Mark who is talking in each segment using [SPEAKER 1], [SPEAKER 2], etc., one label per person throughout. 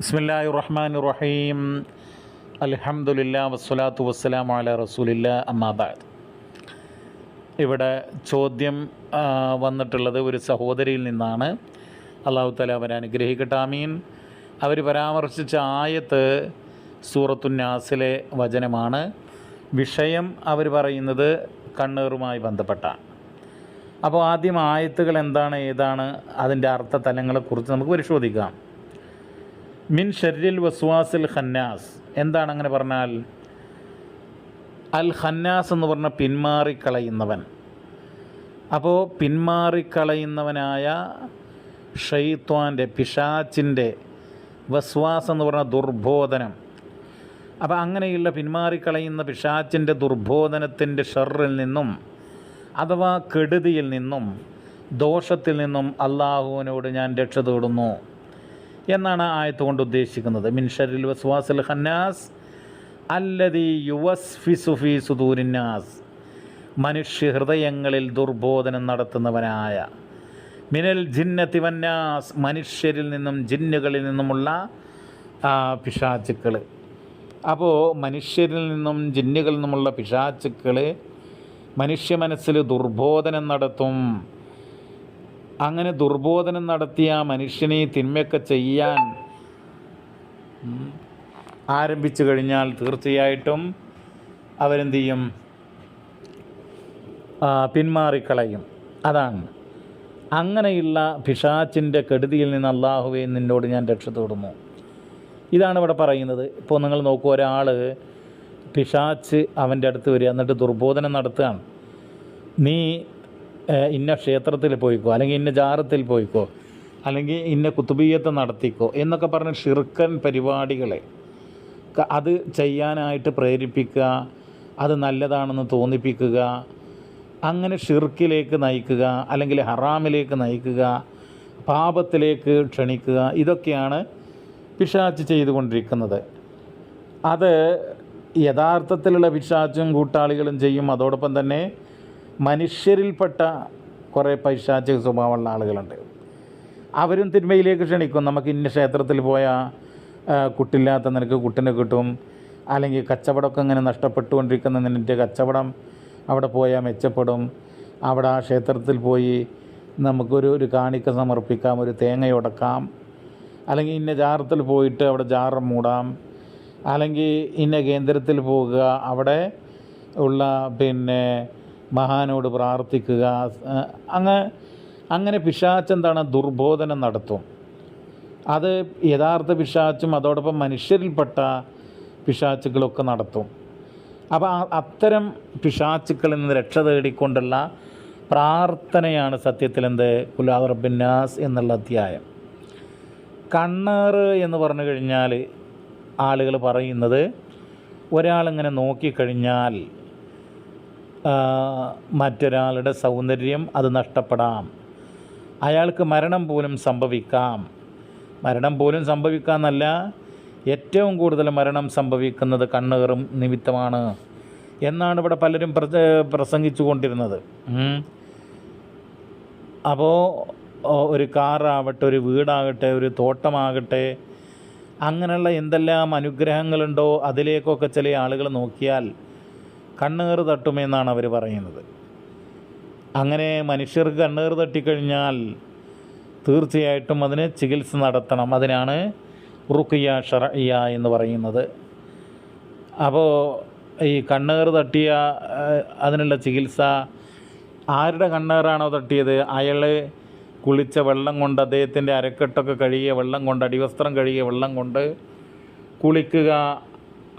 [SPEAKER 1] ബിസ്മില്ലാഹി റഹ്മാൻ റഹീം അലഹമുല്ല വസ്സലാത്തു വസ്സലാം അല റസൂലില്ല. അമ്മാബാദ് ഇവിടെ ചോദ്യം വന്നിട്ടുള്ളത് ഒരു സഹോദരിയിൽ നിന്നാണ്. അള്ളാഹു തല അവരെ അനുഗ്രഹിക്കട്ടെ ആമീൻ. അവർ പരാമർശിച്ച ആയത്ത് സൂറത്തുന്നാസിലെ വചനമാണ്. വിഷയം അവർ പറയുന്നത് കണ്ണീറുമായി ബന്ധപ്പെട്ടാണ്. അപ്പോൾ ആദ്യം ആയത്തുകൾ എന്താണ് ഏതാണ് അതിന്റെ അർത്ഥ തലങ്ങളെക്കുറിച്ച് നമുക്ക് പരിശോധിക്കാം. മിൻ ഷെരിൽ വസ്വാസിൽ ഖന്നാസ്. എന്താണ് അങ്ങനെ പറഞ്ഞാൽ? അൽ ഖന്നാസ് എന്ന് പറഞ്ഞ പിന്മാറിക്കളയുന്നവൻ. അപ്പോൾ പിന്മാറിക്കളയുന്നവനായ ഷെയ്ത്വാന്റെ പിശാച്ചിന്റെ വസ്വാസ് എന്ന് പറഞ്ഞ ദുർബോധനം. അപ്പോൾ അങ്ങനെയുള്ള പിന്മാറിക്കളയുന്ന പിശാച്ചിന്റെ ദുർബോധനത്തിന്റെ ഷെറിൽ നിന്നും അഥവാ കെടുതിയിൽ നിന്നും ദോഷത്തിൽ നിന്നും അള്ളാഹുവിനോട് ഞാൻ രക്ഷ തേടുന്നു. എന്നാണ് ആയത്ത് കൊണ്ട് ഉദ്ദേശിക്കുന്നത്. മിൻഷരിൽ വസ്വാസിൽ ഹന്നാസ് അല്ലതി യുവസ് ഫിസുഫി സുദൂരിന്നാസ് മനുഷ്യ ഹൃദയങ്ങളിൽ ദുർബോധനം നടത്തുന്നവനായ മിനൽ ജിന്നത്തി വന്നാസ് മനുഷ്യരിൽ നിന്നും ജിന്നുകളിൽ നിന്നുമുള്ള പിശാചുക്കൾ അപ്പോൾ മനുഷ്യരിൽ നിന്നും ജിന്നുകളിൽ നിന്നുമുള്ള പിശാചുക്കൾ മനുഷ്യ മനസ്സിൽ ദുർബോധനം നടത്തും. അങ്ങനെ ദുർബോധനം നടത്തിയ മനുഷ്യനെ തിന്മയൊക്കെ ചെയ്യാൻ ആരംഭിച്ചു കഴിഞ്ഞാൽ തീർച്ചയായിട്ടും അവരെന്ത് ചെയ്യും പിന്മാറിക്കളയും. അതാണ്. അങ്ങനെയുള്ള പിഷാച്ചിന്റെ കെടുതിയിൽ നിന്ന് അള്ളാഹുവെ നിന്നോട് ഞാൻ രക്ഷ തേടുന്നു. ഇതാണ് ഇവിടെ പറയുന്നത്. ഇപ്പോൾ നിങ്ങൾ നോക്കൂ ഒരാൾ പിശാച്ച് അവന്റെ അടുത്ത് വരിക എന്നിട്ട് ദുർബോധനം നടത്തുകയാണ്. നീ ഇന്ന ക്ഷേത്രത്തിൽ പോയിക്കോ അല്ലെങ്കിൽ ഇന്ന ജാറത്തിൽ പോയിക്കോ അല്ലെങ്കിൽ ഇന്ന കുത്തുബീയത്ത് നടത്തിക്കോ എന്നൊക്കെ പറഞ്ഞ ഷിർക്കൻ പരിപാടികളെ അത് ചെയ്യാനായിട്ട് പ്രേരിപ്പിക്കുക അത് നല്ലതാണെന്ന് തോന്നിപ്പിക്കുക അങ്ങനെ ഷിർക്കിലേക്ക് നയിക്കുക അല്ലെങ്കിൽ ഹറാമിലേക്ക് നയിക്കുക പാപത്തിലേക്ക് ക്ഷണിക്കുക ഇതൊക്കെയാണ് പിശാച്ച് ചെയ്തുകൊണ്ടിരിക്കുന്നത്. അത് യഥാർത്ഥത്തിലുള്ള പിശാച്ചും കൂട്ടാളികളും ചെയ്യും. അതോടൊപ്പം തന്നെ മനുഷ്യരിൽപ്പെട്ട കുറേ പൈശാചിക സ്വഭാവമുള്ള ആളുകളുണ്ട്. അവരും തിന്മയിലേക്ക് ക്ഷണിക്കും. നമുക്ക് ഇന്ന ക്ഷേത്രത്തിൽ പോയാൽ കുട്ടില്ലാത്ത നിനക്ക് കുട്ടിനെ കിട്ടും. അല്ലെങ്കിൽ കച്ചവടമൊക്കെ ഇങ്ങനെ നഷ്ടപ്പെട്ടുകൊണ്ടിരിക്കുന്ന നിന്റെ കച്ചവടം അവിടെ പോയാൽ മെച്ചപ്പെടും. അവിടെ ആ ക്ഷേത്രത്തിൽ പോയി നമുക്കൊരു ഒരു കാണിക്ക സമർപ്പിക്കാം ഒരു തേങ്ങയുടക്കാം അല്ലെങ്കിൽ ഇന്ന ജാറത്തിൽ പോയിട്ട് അവിടെ ജാറം മൂടാം. അല്ലെങ്കിൽ ഇന്ന കേന്ദ്രത്തിൽ പോകുക. അവിടെ ഉള്ള പിന്നെ മഹാനോട് പ്രാർത്ഥിക്കുക. അങ്ങ് അങ്ങനെ പിശാച്ച് എന്താണ് ദുർബോധനം നടത്തും. അത് യഥാർത്ഥ പിശാച്ചും അതോടൊപ്പം മനുഷ്യരിൽപ്പെട്ട പിശാച്ചുകളൊക്കെ നടത്തും. അപ്പോൾ അത്തരം പിശാച്ചുക്കളിൽ നിന്ന് രക്ഷ തേടിക്കൊണ്ടുള്ള പ്രാർത്ഥനയാണ് സത്യത്തിൽ എന്ത്? കുലാദ് റബ്ബിന്നാസ് എന്നുള്ള അധ്യായം. കണ്ണേറ് എന്ന് പറഞ്ഞു കഴിഞ്ഞാൽ ആളുകൾ പറയുന്നത് ഒരാളിങ്ങനെ നോക്കിക്കഴിഞ്ഞാൽ മറ്റൊരാളുടെ സൗന്ദര്യം അത് നഷ്ടപ്പെടാം. അയാൾക്ക് മരണം പോലും സംഭവിക്കാം. മരണം പോലും സംഭവിക്കാമെന്നല്ല ഏറ്റവും കൂടുതൽ മരണം സംഭവിക്കുന്നത് കണ്ണേറും നിമിത്തമാണ് എന്നാണ് ഇവിടെ പലരും പ്രസ പ്രസംഗിച്ചു കൊണ്ടിരുന്നത് അപ്പോൾ ഒരു കാറാവട്ടെ ഒരു വീടാകട്ടെ ഒരു തോട്ടമാകട്ടെ അങ്ങനെയുള്ള എന്തെല്ലാം അനുഗ്രഹങ്ങളുണ്ടോ അതിലേക്കൊക്കെ ചില ആളുകൾ നോക്കിയാൽ കണ്ണേറ് തട്ടുമെന്നാണ് അവർ പറയുന്നത്. അങ്ങനെ മനുഷ്യർക്ക് കണ്ണേറ് തട്ടിക്കഴിഞ്ഞാൽ തീർച്ചയായിട്ടും അതിന് ചികിത്സ നടത്തണം. അതിനാണ് റുക്കിയ ഷറയ്യ എന്ന് പറയുന്നത്. അപ്പോൾ ഈ കണ്ണേറ് തട്ടിയ അതിനുള്ള ചികിത്സ ആരുടെ കണ്ണേറാണോ തട്ടിയത്? അയാൾ കുളിച്ച വെള്ളം കൊണ്ട് അദ്ദേഹത്തിന്റെ അരക്കെട്ടൊക്കെ കഴുകിയ വെള്ളം കൊണ്ട് അടിവസ്ത്രം കഴുകിയ വെള്ളം കൊണ്ട് കുളിക്കുക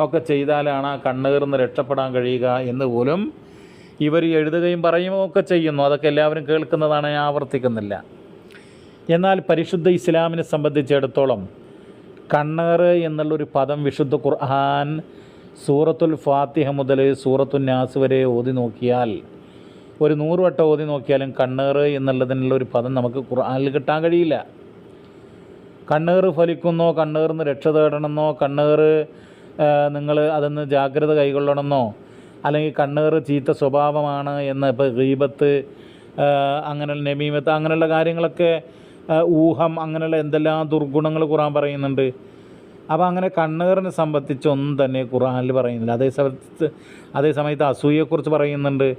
[SPEAKER 1] ഒക്കെ ചെയ്താലാണ് ആ കണ്ണുകീർന്ന് രക്ഷപ്പെടാൻ കഴിയുക എന്ന് പോലും ഇവർ എഴുതുകയും പറയുകയും ഒക്കെ ചെയ്യുന്നു. അതൊക്കെ എല്ലാവരും കേൾക്കുന്നതാണ് ഞാൻ ആവർത്തിക്കുന്നില്ല. എന്നാൽ പരിശുദ്ധ ഇസ്ലാമിനെ സംബന്ധിച്ചിടത്തോളം കണ്ണേറ് എന്നുള്ളൊരു പദം വിശുദ്ധ ഖുർആൻ സൂറത്തുൽ ഫാത്തിഹ മുതൽ സൂറത്തുൽ നാസ് വരെ ഓതി നോക്കിയാൽ ഒരു നൂറ് വട്ടം ഓതി നോക്കിയാലും കണ്ണേറ് എന്നുള്ളതിനുള്ളൊരു പദം നമുക്ക് ഖുർആനിൽ കിട്ടാൻ കഴിയില്ല. കണ്ണേറ് ഫലിക്കുന്നോ കണ്ണേറിന്ന് രക്ഷ തേടണമെന്നോ കണ്ണേറ് നിങ്ങൾ അതൊന്ന് ജാഗ്രത കൈകൊള്ളണമെന്നോ? അല്ലെങ്കിൽ കണ്ണേറ് ചീത്ത സ്വഭാവമാണ് എന്ന് ഇപ്പോൾ ഗീബത്ത് അങ്ങനെ നമീമത്ത് അങ്ങനെയുള്ള കാര്യങ്ങളൊക്കെ ഊഹം അങ്ങനെയുള്ള എന്തെല്ലാം ദുർഗുണങ്ങൾ ഖുറാൻ പറയുന്നുണ്ട്. അപ്പോൾ അങ്ങനെ കണ്ണേറിനെ സംബന്ധിച്ച് ഒന്നും തന്നെ ഖുറാനിൽ പറയുന്നില്ല. അതേ സമയത്ത് അതേ സമയത്ത് അസൂയെക്കുറിച്ച് പറയുന്നുണ്ട്.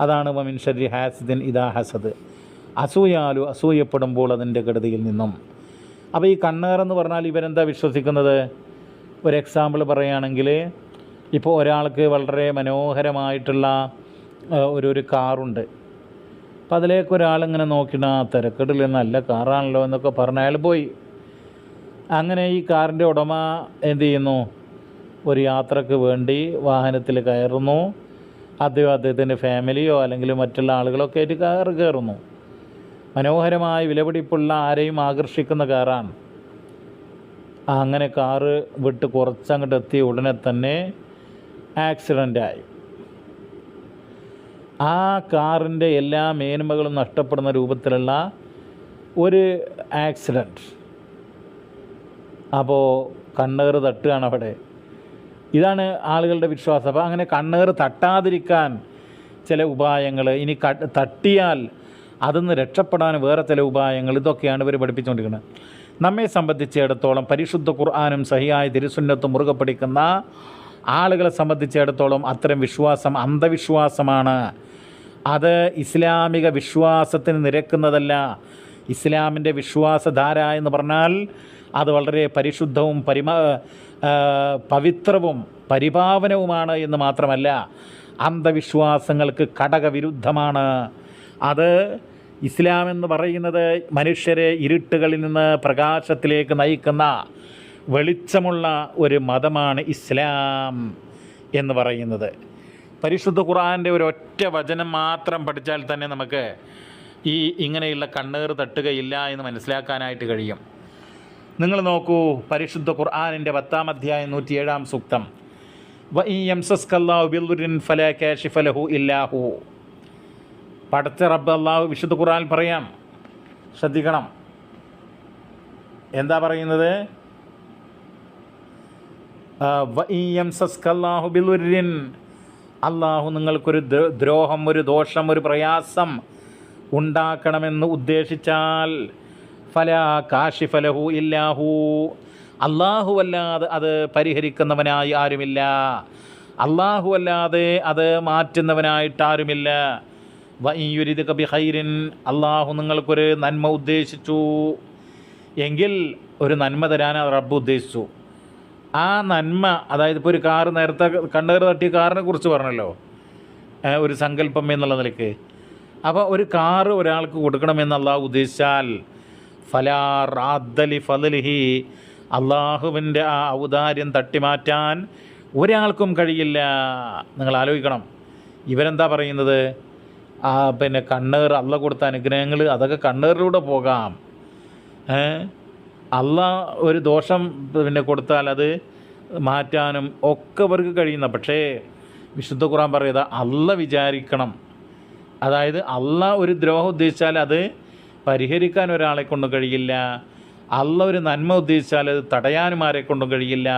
[SPEAKER 1] അതാണ് വമിൻ ഷരി ഹാസിദിൻ ഇതാ ഹസദ്. അസൂയാലു അസൂയപ്പെടുമ്പോൾ അതിന്റെ കെടുതിയിൽ നിന്നും. അപ്പോൾ ഈ കണ്ണേറെന്ന് പറഞ്ഞാൽ ഇവരെന്താ വിശ്വസിക്കുന്നത്? ഒരു എക്സാമ്പിൾ പറയുകയാണെങ്കിൽ ഇപ്പോൾ ഒരാൾക്ക് വളരെ മനോഹരമായിട്ടുള്ള ഒരു ഒരു കാറുണ്ട് അപ്പം അതിലേക്ക് ഒരാളിങ്ങനെ നോക്കിയിട്ട് ആ തിരക്കെട്ടില്ല നല്ല കാറാണല്ലോ എന്നൊക്കെ പറഞ്ഞ് അയാൾ പോയി. അങ്ങനെ ഈ കാറിന്റെ ഉടമ എന്ത് ചെയ്യുന്നു? ഒരു യാത്രയ്ക്ക് വേണ്ടി വാഹനത്തിൽ കയറുന്നു. അദ്ദേഹം അദ്ദേഹത്തിന്റെ ഫാമിലിയോ അല്ലെങ്കിൽ മറ്റുള്ള ആളുകളൊക്കെ ആയിട്ട് കാറ് കയറുന്നു. മനോഹരമായ വിലപിടിപ്പുള്ള ആരെയും ആകർഷിക്കുന്ന കാറാണ് അങ്ങനെ കാറ് വിട്ട് കുറച്ചങ്ങോട്ട് എത്തിയ ഉടനെ തന്നെ ആക്സിഡന്റായി ആ കാറിന്റെ എല്ലാ മേന്മകളും നഷ്ടപ്പെടുന്ന രൂപത്തിലുള്ള ഒരു ആക്സിഡന്റ് അപ്പോൾ കണ്ണേറ് തട്ടുകയാണ് അവിടെ. ഇതാണ് ആളുകളുടെ വിശ്വാസം. അപ്പോൾ അങ്ങനെ കണ്ണേറ് തട്ടാതിരിക്കാൻ ചില ഉപായങ്ങൾ ഇനി തട്ടിയാൽ അതിന്ന് രക്ഷപ്പെടാൻ വേറെ ചില ഉപായങ്ങൾ ഇതൊക്കെയാണ് ഇവർ പഠിപ്പിച്ചുകൊണ്ടിരിക്കുന്നത്. നമ്മെ സംബന്ധിച്ചിടത്തോളം പരിശുദ്ധ ഖുർആാനും സഹിയായ തിരുസുന്നത്തും മുറുകെ പിടിക്കുന്ന ആളുകളെ സംബന്ധിച്ചിടത്തോളം അത്തരം വിശ്വാസം അന്ധവിശ്വാസമാണ്. അത് ഇസ്ലാമിക വിശ്വാസത്തിന് നിരക്കുന്നതല്ല. ഇസ്ലാമിന്റെ വിശ്വാസധാര എന്ന് പറഞ്ഞാൽ അത് വളരെ പരിശുദ്ധവും പരിമ പവിത്രവും പരിപാവനവുമാണ് എന്ന് മാത്രമല്ല അന്ധവിശ്വാസങ്ങൾക്ക് ഘടകവിരുദ്ധമാണ് അത് ഇസ്ലാം എന്ന് പറയുന്നത് മനുഷ്യരെ ഇരുട്ടുകളിൽ നിന്ന് പ്രകാശത്തിലേക്ക് നയിക്കുന്ന വെളിച്ചമുള്ള ഒരു മതമാണ് ഇസ്ലാം എന്ന് പറയുന്നത്. പരിശുദ്ധ ഖുറാന്റെ ഒരു ഒറ്റ വചനം മാത്രം പഠിച്ചാൽ തന്നെ നമുക്ക് ഈ ഇങ്ങനെയുള്ള കണ്ണേർ തട്ടുകയില്ല എന്ന് മനസ്സിലാക്കാനായിട്ട് കഴിയും. നിങ്ങൾ നോക്കൂ പരിശുദ്ധ ഖുർആാനിന്റെ പത്താം അധ്യായം നൂറ്റിയേഴാം സൂക്തം. വ ഈ എംസസ്കല്ലാഹു ബിൽദുരിൻ ഫല കാഷിഫലഹു ഇല്ലാഹു. പടച്ച റബ്ബ് അള്ളാഹു വിശുദ്ധ ഖുറാൻ പറയാം. ശ്രദ്ധിക്കണം. എന്താ പറയുന്നത്? അള്ളാഹു നിങ്ങൾക്കൊരു ദ്രോ- ദ്രോഹം ഒരു ദോഷം ഒരു പ്രയാസം ഉണ്ടാക്കണമെന്ന് ഉദ്ദേശിച്ചാൽ ഫല കാഷിഫലഹു ഇല്ലാഹു. അള്ളാഹു അല്ലാതെ അത് പരിഹരിക്കുന്നവനായി ആരുമില്ല. അള്ളാഹു അല്ലാതെ അത് മാറ്റുന്നവനായിട്ട് ആരുമില്ല. വയ്യുരിത് അള്ളാഹു നിങ്ങൾക്കൊരു നന്മ ഉദ്ദേശിച്ചു. എങ്കിൽ ഒരു നന്മ തരാൻ റബ്ബ് ഉദ്ദേശിച്ചു. ആ നന്മ അതായത് ഇപ്പോൾ ഒരു കാറ് നേരത്തെ കണ്ണേറ് തട്ടിയ കാറിനെ കുറിച്ച് പറഞ്ഞല്ലോ. ഒരു സങ്കല്പം എന്നുള്ള നിലയ്ക്ക്. അപ്പോൾ ഒരു കാറ് ഒരാൾക്ക് കൊടുക്കണമെന്ന് അള്ളാഹു ഉദ്ദേശിച്ചാൽ ഫലാ റാദ്ദലി ഫലലിഹി അള്ളാഹുവിന്റെ ആ ഔദാര്യം തട്ടിമാറ്റാൻ ഒരാൾക്കും കഴിയില്ല. നിങ്ങൾ ആലോചിക്കണം. ഇവരെന്താ പറയുന്നത്? പിന്നെ കണ്ണേർ അള്ള കൊടുത്ത അനുഗ്രഹങ്ങൾ അതൊക്കെ കണ്ണേറിലൂടെ പോകാം. അല്ല ഒരു ദോഷം പിന്നെ കൊടുത്താൽ അത് മാറ്റാനും ഒക്കെ അവർക്ക് കഴിയുന്ന പക്ഷേ വിശുദ്ധ ഖുറാൻ പറയുന്നത് അല്ല വിചാരിക്കണം. അതായത് അല്ല ഒരു ദ്രോഹം ഉദ്ദേശിച്ചാൽ അത് പരിഹരിക്കാൻ ഒരാളെ കൊണ്ടും കഴിയില്ല. അല്ല ഒരു നന്മ ഉദ്ദേശിച്ചാൽ അത് തടയാനും ആരെ കൊണ്ടും കഴിയില്ല.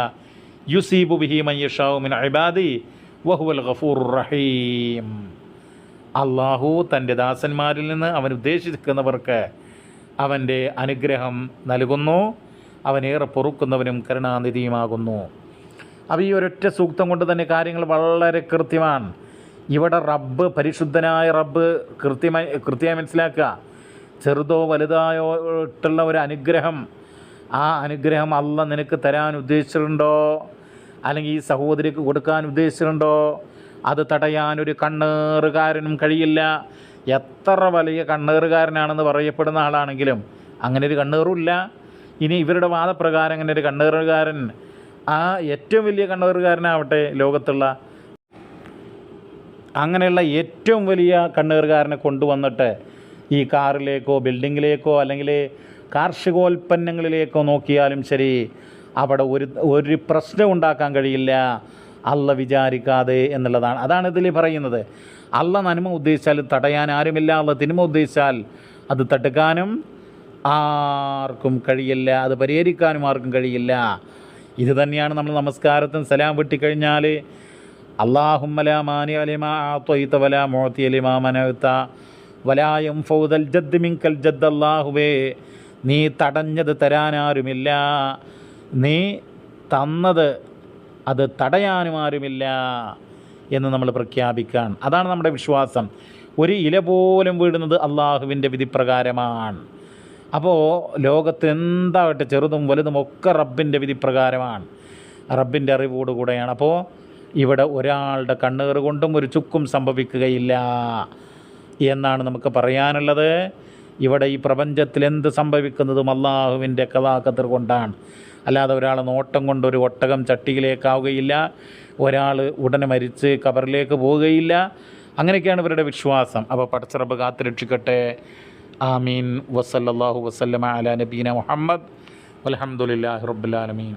[SPEAKER 1] യുസീബു ബിഹി മയ്യഷാവുമിൻ അബാദി വഹുവൽ ഗഫൂർ റഹീം. അള്ളാഹു തന്റെ ദാസന്മാരിൽ നിന്ന് അവൻ ഉദ്ദേശിക്കുന്നവർക്ക് അവന്റെ അനുഗ്രഹം നൽകുന്നു. അവനേറെ പൊറുക്കുന്നവനും കരുണാനിധിയുമാകുന്നു. അപ്പോൾ ഈ ഒരൊറ്റ സൂക്തം കൊണ്ട് തന്നെ കാര്യങ്ങൾ വളരെ കൃത്യമാണ്. ഇവിടെ റബ്ബ് പരിശുദ്ധനായ റബ്ബ് കൃത്യമായി കൃത്യമായി മനസ്സിലാക്കുക. ചെറുതോ വലുതായോ ഇട്ടുള്ള ഒരു അനുഗ്രഹം. ആ അനുഗ്രഹം അല്ല നിനക്ക് തരാൻ ഉദ്ദേശിച്ചിട്ടുണ്ടോ? അല്ലെങ്കിൽ ഈ സഹോദരിക്ക് കൊടുക്കാൻ ഉദ്ദേശിച്ചിട്ടുണ്ടോ? അത് തടയാനൊരു കണ്ണേറുകാരനും കഴിയില്ല. എത്ര വലിയ കണ്ണേറുകാരനാണെന്ന് പറയപ്പെടുന്ന ആളാണെങ്കിലും അങ്ങനെ ഒരു കണ്ണേറുമില്ല. ഇനി ഇവരുടെ വാദപ്രകാരം അങ്ങനെ ഒരു കണ്ണേറുകാരൻ ആ ഏറ്റവും വലിയ കണ്ണേറുകാരനാവട്ടെ ലോകത്തുള്ള. അങ്ങനെയുള്ള ഏറ്റവും വലിയ കണ്ണേറുകാരനെ കൊണ്ടുവന്നിട്ട് ഈ കാറിലേക്കോ ബിൽഡിങ്ങിലേക്കോ അല്ലെങ്കിൽ കാർഷികോൽപ്പന്നങ്ങളിലേക്കോ നോക്കിയാലും ശരി അവിടെ ഒരു ഒരു പ്രശ്നം ഉണ്ടാക്കാൻ കഴിയില്ല. അല്ല വിചാരിക്കാതെ എന്നുള്ളതാണ്. അതാണ് ഇതിൽ പറയുന്നത്. അല്ല നന്മ ഉദ്ദേശിച്ചാൽ തടയാൻ ആരുമില്ല. അല്ല തിന്മ ഉദ്ദേശിച്ചാൽ അത് തടുക്കാനും ആർക്കും കഴിയില്ല. അത് പരിഹരിക്കാനും ആർക്കും കഴിയില്ല. ഇത് തന്നെയാണ് നമ്മൾ നമസ്കാരത്തിന് സലാം വെട്ടിക്കഴിഞ്ഞാൽ അള്ളാഹുമ്മല മാനി അലിമ ജദ് മിങ്കൽ ജദ് നീ തടഞ്ഞത് തരാനാരുമില്ല നീ തന്നത് അത് തടയാനും ആരുമില്ല എന്ന് നമ്മൾ പ്രഖ്യാപിക്കാൻ അതാണ് നമ്മുടെ വിശ്വാസം. ഒരു ഇല പോലും വീഴുന്നത് അള്ളാഹുവിന്റെ വിധിപ്രകാരമാണ്. അപ്പോൾ ലോകത്ത് എന്താവട്ടെ ചെറുതും വലുതും ഒക്കെ റബ്ബിന്റെ വിധിപ്രകാരമാണ്. റബ്ബിന്റെ അറിവോടുകൂടെയാണ് അപ്പോൾ ഇവിടെ ഒരാളുടെ കണ്ണുകർ കൊണ്ടും ഒരു ചുക്കും സംഭവിക്കുകയില്ല എന്നാണ് നമുക്ക് പറയാനുള്ളത്. ഇവിടെ ഈ പ്രപഞ്ചത്തിൽ എന്ത് സംഭവിക്കുന്നതും അള്ളാഹുവിന്റെ കഥാകത്തർ കൊണ്ടാണ്. അല്ലാതെ ഒരാൾ നോട്ടം കൊണ്ട് ഒരു ഒട്ടകം ചട്ടിയിലേക്കാവുകയില്ല. ഒരാൾ ഉടനെ മരിച്ച് കബറിലേക്ക് പോവുകയില്ല. അങ്ങനെയൊക്കെയാണ് ഇവരുടെ വിശ്വാസം. അപ്പോൾ പടച്ചറബ് കാത്തുരക്ഷിക്കട്ടെ. ആമീൻ. വസല്ലാഹു വസല്ലമ അല നബീന മുഹമ്മദ്. അലഹമുല്ലാ റബ്ബുലാലമീൻ